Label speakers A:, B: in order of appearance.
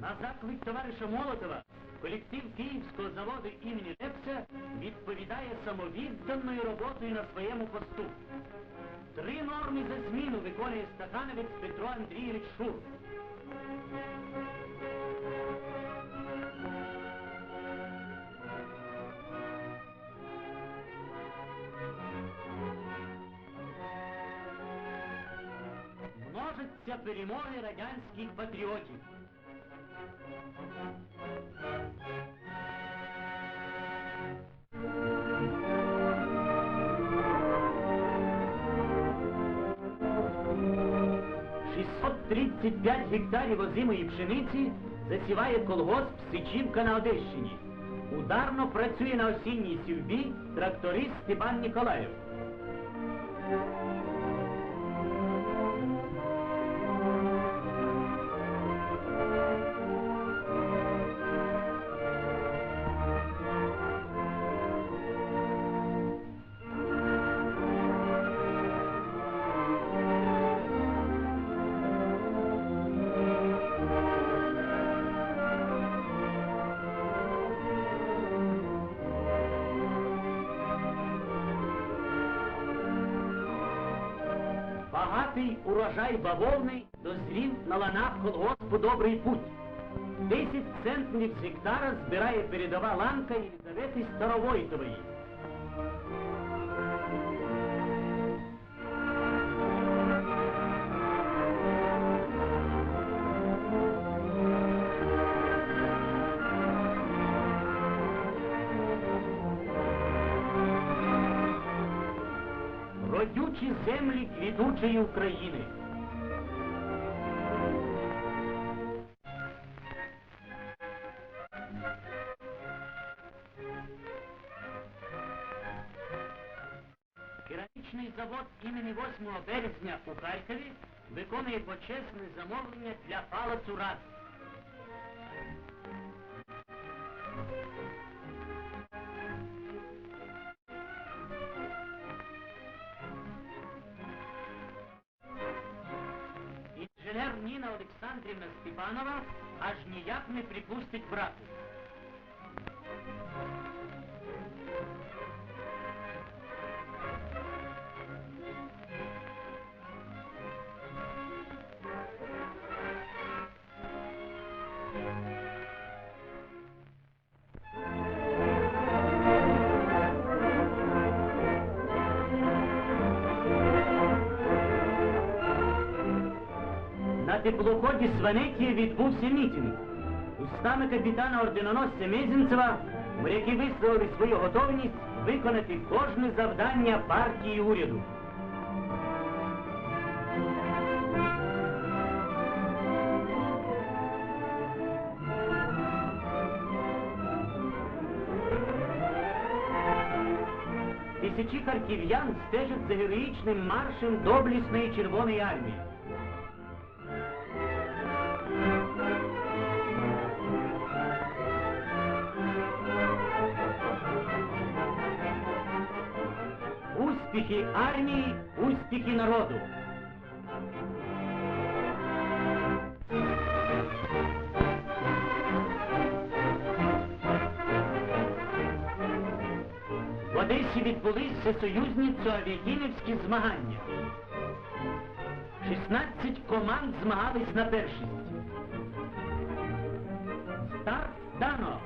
A: На заклик товариша Молотова колектив Київського заводу імені Лепса відповідає самовідданою роботою на своєму посту. Три норми за зміну виконує стахановець Петро Андрійович Шур. Множаться перемоги радянських патріотів. Шістсот тридцять п'ять гектарів озимої пшениці засіває колгосп Сичівка на Одещині. Ударно працює на осінній сівбі тракторист Степан Ніколаєв. Багатий урожай бавовни дозрів на ланах колгоспу Добрий путь. Десять центнерів з гектара збирає передова ланка Єлизавети Старовойтової. Родючі землі квітучої України. Керамічний завод імені 8 березня у Харкові виконує почесне замовлення для палацу Рад. Інженер Олександрівна Степанова аж ніяк не припустить брати. Теплоході Сванетія відбувся мітинг. Устами капітана орденоносця Мезінцева моряки висловили свою готовність виконати кожне завдання партії і уряду. Тисячі харків'ян стежать за героїчним маршем доблісної Червоної армії. Успіхи армії, успіхи народу. В Одесі відбулись всесоюзні авіакінівські змагання. 16 команд змагались на першість. Старт дано.